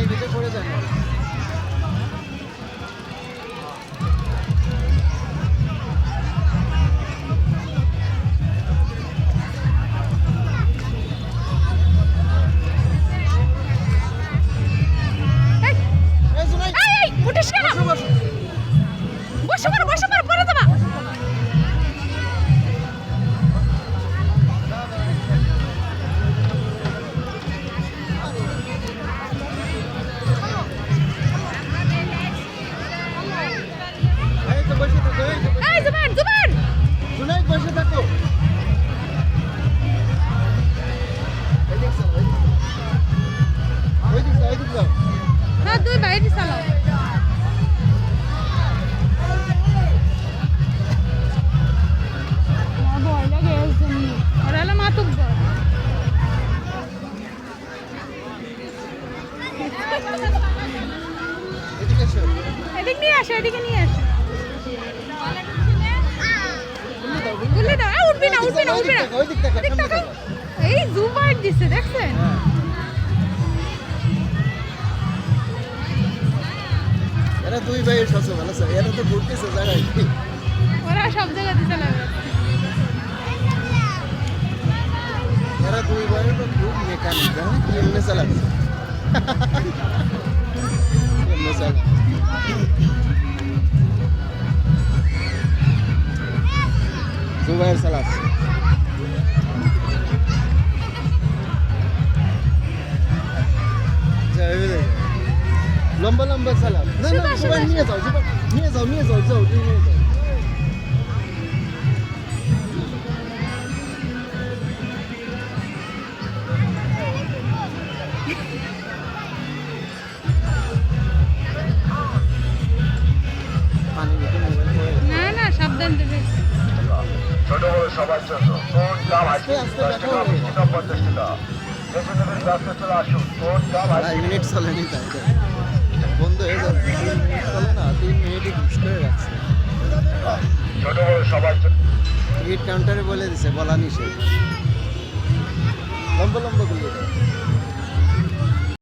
পানির ভিতরে পড়ে যায় না এই, এই জুনাই, মাতুব্বর। এদিকে এসো। এদিক নিয়ে আসো এদিকে নিয়ে আসো গুলি দাও, গুলি গুলি দাও এ, উঠবি না উঠবি উঠবি। এই জুবাইর দিছে দেখছেন হ্যাঁ। এরা দুই ভাইয়ের সবচেয়ে ভালো এরা তো ঘুরতেছে জায়গায় ওরা সব জায়গায় দিতে লাগে Uy, bueno, club mecánica. Y el mes a la vez. el mes a la vez. Sube el salazo. लम्बा लम्बा साला न न सुबह नहीं जाओ सुबह नहीं जाओ नहीं जाओ जाओ नहीं जाओ দেবে ছোট বড় সবার জন্য। কোন দাম আস্তে দশ টাকা দাম পঞ্চাশ টাকা বেশি আসুন। কোন দাম মিনিট তাই বন্ধ হয়ে যাচ্ছে তিন মিনিট চলে না তিন মিনিটই ঘুষ করে রাখছে ছোট বড় সবার জন্য। টিকিট কাউন্টারে বলে দিছে বলা নিষেধ। লম্বা লম্বা গুলি।